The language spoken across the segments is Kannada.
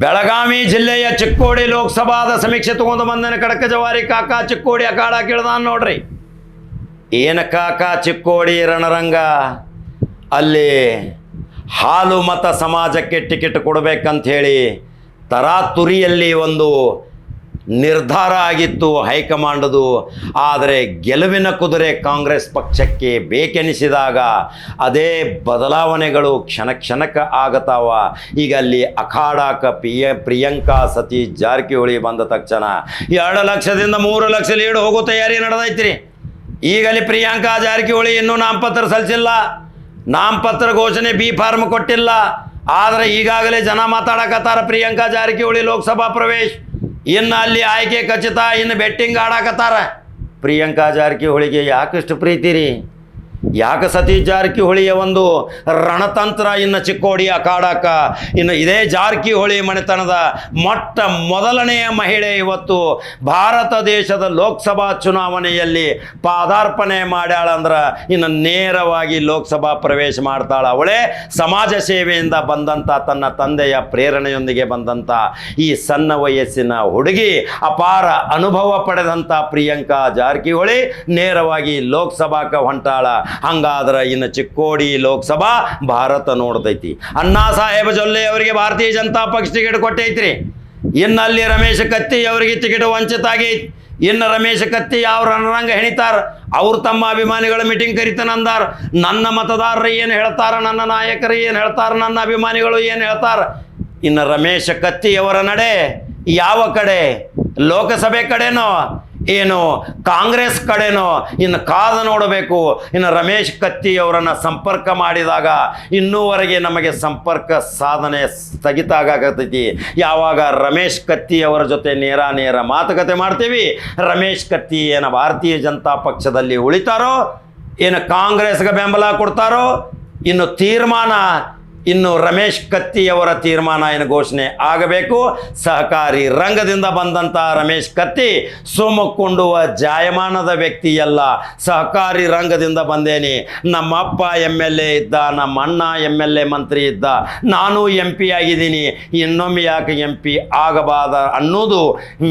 ಬೆಳಗಾವಿ ಜಿಲ್ಲೆಯ ಚಿಕ್ಕೋಡಿ ಲೋಕಸಭಾದ ಸಮೀಕ್ಷೆ ತಗೊಂಡು ಬಂದನ ಕಡಕ ಜವಾರಿ ಕಾಕ ಚಿಕ್ಕೋಡಿ ಅಖಾಡ ಕೇಳ್ದಾನ ನೋಡ್ರಿ. ಏನ ಕಾಕ ಚಿಕ್ಕೋಡಿ ರಣರಂಗ? ಅಲ್ಲಿ ಹಾಲು ಮತ ಸಮಾಜಕ್ಕೆ ಟಿಕೆಟ್ ಕೊಡಬೇಕಂತ ಹೇಳಿ ತರಾತುರಿಯಲ್ಲಿ ಒಂದು ನಿರ್ಧಾರ ಆಗಿತ್ತು ಹೈಕಮಾಂಡದು. ಆದರೆ ಗೆಲುವಿನ ಕುದುರೆ ಕಾಂಗ್ರೆಸ್ ಪಕ್ಷಕ್ಕೆ ಬೇಕೆನಿಸಿದಾಗ ಅದೇ ಬದಲಾವಣೆಗಳು ಕ್ಷಣ ಕ್ಷಣಕ್ಕೆ ಆಗತಾವ. ಈಗ ಅಲ್ಲಿ ಅಖಾಡಕ ಪಿಯ ಪ್ರಿಯಾಂಕಾ, ಸತೀಶ್ ಜಾರಕಿಹೊಳಿ ಬಂದ ತಕ್ಷಣ ಎರಡು ಲಕ್ಷದಿಂದ ಮೂರು ಲಕ್ಷ ಲೀಡ್ ಹೋಗೋ ತಯಾರಿ ನಡೆದೈತ್ರಿ. ಈಗಲಿ ಪ್ರಿಯಾಂಕಾ, ಜಾರಕಿಹೊಳಿ ಇನ್ನೂ ನಾಮಪತ್ರ ಸಲ್ಲಿಸಿಲ್ಲ. ನಾಮಪತ್ರ ಘೋಷಣೆ ಬಿ ಫಾರ್ಮ್ ಕೊಟ್ಟಿಲ್ಲ. ಆದರೆ ಈಗಾಗಲೇ ಜನ ಮಾತಾಡಕತ್ತಾರ ಪ್ರಿಯಾಂಕಾ, ಜಾರಕಿಹೊಳಿ ಲೋಕಸಭಾ ಪ್ರವೇಶ್. ಇನ್ನು ಅಲ್ಲಿ ಆಯ್ಕೆ ಖಚಿತ ಇನ್ನು ಬೆಟ್ಟಿಂಗ್ ಆಡಾಕತ್ತಾರ. ಪ್ರಿಯಾಂಕಾ ಜಾರಕಿಹೊಳಿಗೆ ಯಾಕಷ್ಟು ಪ್ರೀತಿ ರೀ? ಯಾಕೆ ಸತೀಶ್ ಜಾರಕಿಹೊಳಿಯ ಒಂದು ರಣತಂತ್ರ ಇನ್ನು ಚಿಕ್ಕೋಡಿ ಕಾಡಾಕ? ಇನ್ನು ಇದೇ ಜಾರಕಿಹೊಳಿ ಮನೆತನದ ಮೊಟ್ಟ ಮೊದಲನೆಯ ಮಹಿಳೆ ಇವತ್ತು ಭಾರತ ದೇಶದ ಲೋಕಸಭಾ ಚುನಾವಣೆಯಲ್ಲಿ ಪಾದಾರ್ಪಣೆ ಮಾಡ್ಯಾಳ ಅಂದ್ರೆ ಇನ್ನು ನೇರವಾಗಿ ಲೋಕಸಭಾ ಪ್ರವೇಶ ಮಾಡ್ತಾಳ. ಅವಳೇ ಸಮಾಜ ಸೇವೆಯಿಂದ ಬಂದಂಥ ತನ್ನ ತಂದೆಯ ಪ್ರೇರಣೆಯೊಂದಿಗೆ ಬಂದಂಥ ಈ ಸಣ್ಣ ವಯಸ್ಸಿನ ಹುಡುಗಿ, ಅಪಾರ ಅನುಭವ ಪಡೆದಂಥ ಪ್ರಿಯಾಂಕಾ ಜಾರಕಿಹೊಳಿ ನೇರವಾಗಿ ಲೋಕಸಭಾಕ ಹೊಂಟಾಳ. ಹಂಗಾದ್ರೆ ಇನ್ನು ಚಿಕ್ಕೋಡಿ ಲೋಕಸಭಾ ಭಾರತ ನೋಡ್ತೈತಿ. ಅಣ್ಣಾ ಸಾಹೇಬ ಜೊಲ್ಲೆ ಅವರಿಗೆ ಭಾರತೀಯ ಜನತಾ ಪಕ್ಷ ಟಿಕೆಟ್ ಕೊಟ್ಟೈತ್ರಿ. ಇನ್ನಲ್ಲಿ ರಮೇಶ್ ಕತ್ತಿ ಅವರಿಗೆ ಟಿಕೆಟ್ ವಂಚಿತ ಆಗೈತಿ. ಇನ್ನು ರಮೇಶ್ ಕತ್ತಿ ಯಾವ ರಣರಂಗ ಹೆಣಿತಾರ? ಅವ್ರು ತಮ್ಮ ಅಭಿಮಾನಿಗಳ ಮೀಟಿಂಗ್ ಕರಿತಾನಂದಾರ ನನ್ನ ಮತದಾರರು ಏನು ಹೇಳ್ತಾರ? ನನ್ನ ನಾಯಕರು ಏನು ಹೇಳ್ತಾರ? ನನ್ನ ಅಭಿಮಾನಿಗಳು ಏನು ಹೇಳ್ತಾರ? ಇನ್ನು ರಮೇಶ್ ಕತ್ತಿಯವರ ನಡೆ ಯಾವ ಕಡೆ? ಲೋಕಸಭೆ ಕಡೆನೋ? ಏನು ಕಾಂಗ್ರೆಸ್ ಕಡೆನೋ ಇನ್ನು ಕಾದು ನೋಡಬೇಕು. ಇನ್ನು ರಮೇಶ್ ಕತ್ತಿ ಅವರನ್ನು ಸಂಪರ್ಕ ಮಾಡಿದಾಗ ಇನ್ನೂವರೆಗೆ ನಮಗೆ ಸಂಪರ್ಕ ಸಾಧನೆ ಸ್ಥಗಿತ ಆಗತೈತಿ ಯಾವಾಗ ರಮೇಶ್ ಕತ್ತಿ ಅವರ ಜೊತೆ ನೇರ ನೇರ ಮಾತುಕತೆ ಮಾಡ್ತೀವಿ, ರಮೇಶ್ ಕತ್ತಿ ಏನು ಭಾರತೀಯ ಜನತಾ ಪಕ್ಷದಲ್ಲಿ ಉಳಿತಾರೋ, ಏನು ಕಾಂಗ್ರೆಸ್ಗೆ ಬೆಂಬಲ ಕೊಡ್ತಾರೋ, ಇನ್ನು ತೀರ್ಮಾನ ಇನ್ನು ರಮೇಶ್ ಕತ್ತಿಯವರ ತೀರ್ಮಾನ ಏನು ಘೋಷಣೆ ಆಗಬೇಕು? ಸಹಕಾರಿ ರಂಗದಿಂದ ಬಂದಂಥ ರಮೇಶ್ ಕತ್ತಿ ಸೋಮಕ್ಕೊಂಡುವ ಜಾಯಮಾನದ ವ್ಯಕ್ತಿಯಲ್ಲ. ಸಹಕಾರಿ ರಂಗದಿಂದ ಬಂದೇನಿ. ನಮ್ಮ ಅಪ್ಪ ಎಂ ಎಲ್ ಎ ಇದ್ದ ನಮ್ಮ ಅಣ್ಣ ಎಂ ಎಲ್ ಎ ಮಂತ್ರಿ ಇದ್ದ, ನಾನು ಎಂ ಪಿ ಆಗಿದ್ದೀನಿ. ಇನ್ನೊಮ್ಮೆ ಯಾಕೆ ಎಂ ಪಿ ಆಗಬಾದ ಅನ್ನೋದು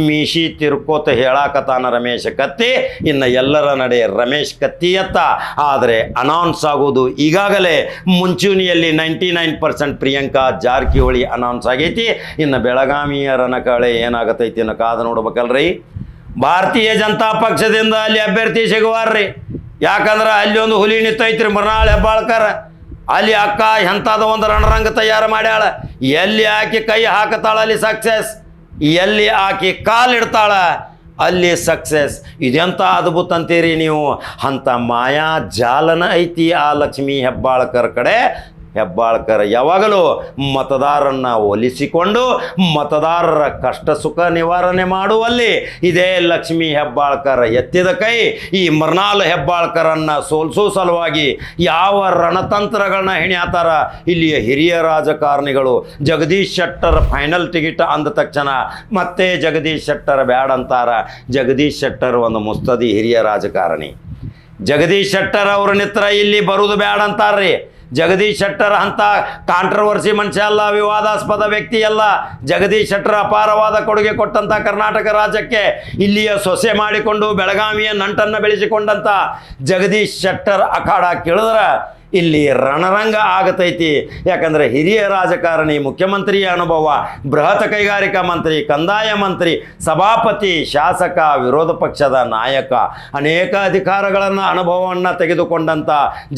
ಮೀಶಿ ತಿರ್ಕೋತ ಹೇಳಾಕತಾನ ರಮೇಶ್ ಕತ್ತಿ. ಇನ್ನು ಎಲ್ಲರ ನಡೆ ರಮೇಶ್ ಕತ್ತಿಯತ್ತ. ಆದರೆ ಅನೌನ್ಸ್ ಆಗೋದು ಈಗಾಗಲೇ ಮುಂಚೂಣಿಯಲ್ಲಿ ninety percent Priyanka Jarkiholi announce ಆಗೈತಿ. ಇನ್ನು ಬೆಳಗಾವಿಯ ರಣಕಳೆ ಏನಾಗತೈತಿ ಅನ್ನೋ ಕಾದು ನೋಡ್ಬೇಕಲ್ರಿ. ಭಾರತೀಯ ಜನತಾ ಪಕ್ಷದಿಂದ ಅಲ್ಲಿ ಅಭ್ಯರ್ಥಿ ಸಿಗುವಾರ್ರಿ. ಯಾಕಂದ್ರೆ ಅಲ್ಲಿ ಒಂದು ಹುಲಿ ನಿಂತೈತ್ರಿ ಮೃಣಾಳ್ ಹೆಬ್ಬಾಳ್ಕರ್. ಅಲ್ಲಿ ಅಕ್ಕ ಎಂಥದ ಒಂದು ರಣರಂಗ ತಯಾರು ಮಾಡ್ಯಾಳ. ಎಲ್ಲಿ ಆಕೆ ಕೈ ಹಾಕತಾಳ ಅಲ್ಲಿ ಸಕ್ಸಸ್ ಎಲ್ಲಿ ಆಕಿ ಕಾಲಿಡ್ತಾಳ ಅಲ್ಲಿ ಸಕ್ಸಸ್ ಇದೆಂಥ ಅದ್ಭುತ ಅಂತೀರಿ ನೀವು? ಅಂಥ ಮಾಯಾ ಜಾಲನ ಐತಿ ಆ ಲಕ್ಷ್ಮೀ ಹೆಬ್ಬಾಳ್ಕರ್ ಕಡೆ. ಹೆಬ್ಬಾಳ್ಕರ್ ಯಾವಾಗಲೂ ಮತದಾರರನ್ನು ಒಲಿಸಿಕೊಂಡು ಮತದಾರರ ಕಷ್ಟ ಸುಖ ನಿವಾರಣೆ ಮಾಡುವಲ್ಲಿ ಇದೇ ಲಕ್ಷ್ಮೀ ಹೆಬ್ಬಾಳ್ಕರ್ ಎತ್ತಿದ ಕೈ, ಈ ಮರ್ನಾಲ್ ಹೆಬ್ಬಾಳ್ಕರನ್ನು ಸೋಲ್ಸೋ ಸಲುವಾಗಿ ಯಾವ ರಣತಂತ್ರಗಳನ್ನ ಹೆಣಿಯಾತಾರ, ಇಲ್ಲಿಯ ಹಿರಿಯ ರಾಜಕಾರಣಿಗಳು ಜಗದೀಶ್ ಶೆಟ್ಟರ್ ಫೈನಲ್ ಟಿಕೆಟ್ ಅಂದ ತಕ್ಷಣ ಮತ್ತೆ ಜಗದೀಶ್ ಶೆಟ್ಟರ್ ಬ್ಯಾಡ್ ಅಂತಾರ. ಜಗದೀಶ್ ಶೆಟ್ಟರ್ ಒಂದು ಮುಸ್ತದಿ ಹಿರಿಯ ರಾಜಕಾರಣಿ. ಜಗದೀಶ್ ಶೆಟ್ಟರ್ ಅವ್ರ ನಿತ್ರ ಇಲ್ಲಿ ಬರುವುದು ಬ್ಯಾಡ ಅಂತಾರ್ರಿ. ಜಗದೀಶ್ ಶೆಟ್ಟರ್ ಅಂತ ಕಾಂಟ್ರವರ್ಸಿ ಮನುಷ್ಯ ಅಲ್ಲ, ವಿವಾದಾಸ್ಪದ ವ್ಯಕ್ತಿ ಅಲ್ಲ. ಜಗದೀಶ್ ಶೆಟ್ಟರ್ ಅಪಾರವಾದ ಕೊಡುಗೆ ಕೊಟ್ಟಂತ ಕರ್ನಾಟಕ ರಾಜ್ಯಕ್ಕೆ ಇಲ್ಲಿಯ ಸೊಸೆ ಮಾಡಿಕೊಂಡು ಬೆಳಗಾವಿಯ ನಂಟನ್ನು ಬೆಳೆಸಿಕೊಂಡಂತ ಜಗದೀಶ್ ಶೆಟ್ಟರ್ ಅಖಾಡ ಕೇಳಿದ್ರೆ ಇಲ್ಲಿ ರಣರಂಗ ಆಗತೈತಿ. ಯಾಕಂದ್ರೆ ಹಿರಿಯ ರಾಜಕಾರಣಿ ಮುಖ್ಯಮಂತ್ರಿಯ ಅನುಭವ, ಬೃಹತ್ ಕೈಗಾರಿಕಾ ಮಂತ್ರಿ, ಕಂದಾಯ ಮಂತ್ರಿ, ಸಭಾಪತಿ, ಶಾಸಕ, ವಿರೋಧ ಪಕ್ಷದ ನಾಯಕ, ಅನೇಕ ಅಧಿಕಾರಗಳನ್ನು, ಅನುಭವವನ್ನು ತೆಗೆದುಕೊಂಡಂಥ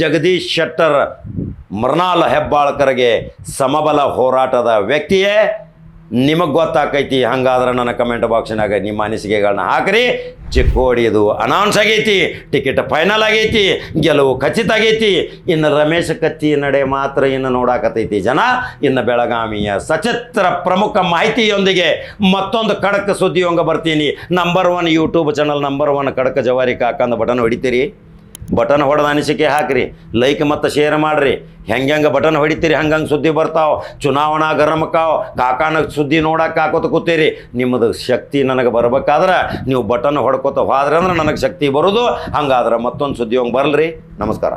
ಜಗದೀಶ್ ಶೆಟ್ಟರ್ ಮೃಣಾಲ್ ಹೆಬ್ಬಾಳ್ಕರ್ಗೆ ಸಮಬಲ ಹೋರಾಟದ ವ್ಯಕ್ತಿಯೇ. ನಿಮಗೆ ಗೊತ್ತಾಕೈತಿ, ಹಂಗಾದ್ರೆ ನನ್ನ ಕಮೆಂಟ್ ಬಾಕ್ಸ್ನಾಗ ನಿಮ್ಮ ಅನಿಸಿಕೆಗಳನ್ನ ಹಾಕ್ರಿ. ಚಿಕ್ಕೋಡಿದು ಅನೌನ್ಸ್ ಆಗೈತಿ ಟಿಕೆಟ್ ಫೈನಲ್ ಆಗೈತಿ, ಗೆಲುವು ಖಚಿತ ಆಗೈತಿ. ಇನ್ನು ರಮೇಶ್ ಕತ್ತಿ ನಡೆ ಮಾತ್ರ ಇನ್ನು ನೋಡಾಕತೈತಿ ಜನ. ಇನ್ನು ಬೆಳಗಾವಿಯ ಸಚಿತ್ರ ಪ್ರಮುಖ ಮಾಹಿತಿಯೊಂದಿಗೆ ಮತ್ತೊಂದು ಖಡಕ್ ಸುದ್ದಿಯೊಂಗ ಬರ್ತೀನಿ. Number one YouTube channel number one ಖಡಕ್ ಜವಾರಿ ಕಾಕಂದ ಬಟನ್ ಹೊಡಿತೀರಿ. ಬಟನ್ ಹೊಡೆದ ಅನಿಸಿಕೆ ಹಾಕ್ರಿ ಲೈಕ್ ಮತ್ತು ಶೇರ್ ಮಾಡ್ರಿ. ಹೆಂಗೆ ಹೆಂಗೆ ಬಟನ್ ಹೊಡಿತೀರಿ ಹಂಗಂಗೆ ಸುದ್ದಿ ಬರ್ತಾವ. ಚುನಾವಣಾ ಗರಮಕ್ಕಾವ ಕಾಕಾನ ಸುದ್ದಿ ನೋಡಕ್ಕೆ ಹಾಕೋತ ಕೂತೀರಿ. ನಿಮ್ಮದು ಶಕ್ತಿ ನನಗೆ ಬರ್ಬೇಕಾದ್ರೆ ನೀವು ಬಟನ್ ಹೊಡ್ಕೋತ ಹೋದ್ರೆ ಅಂದ್ರೆ ನನಗೆ ಶಕ್ತಿ ಬರೋದು. ಹಂಗಾದ್ರೆ ಮತ್ತೊಂದು ಸುದ್ದಿ ಹಂಗೆ ಬರಲ್ರಿ. ನಮಸ್ಕಾರ.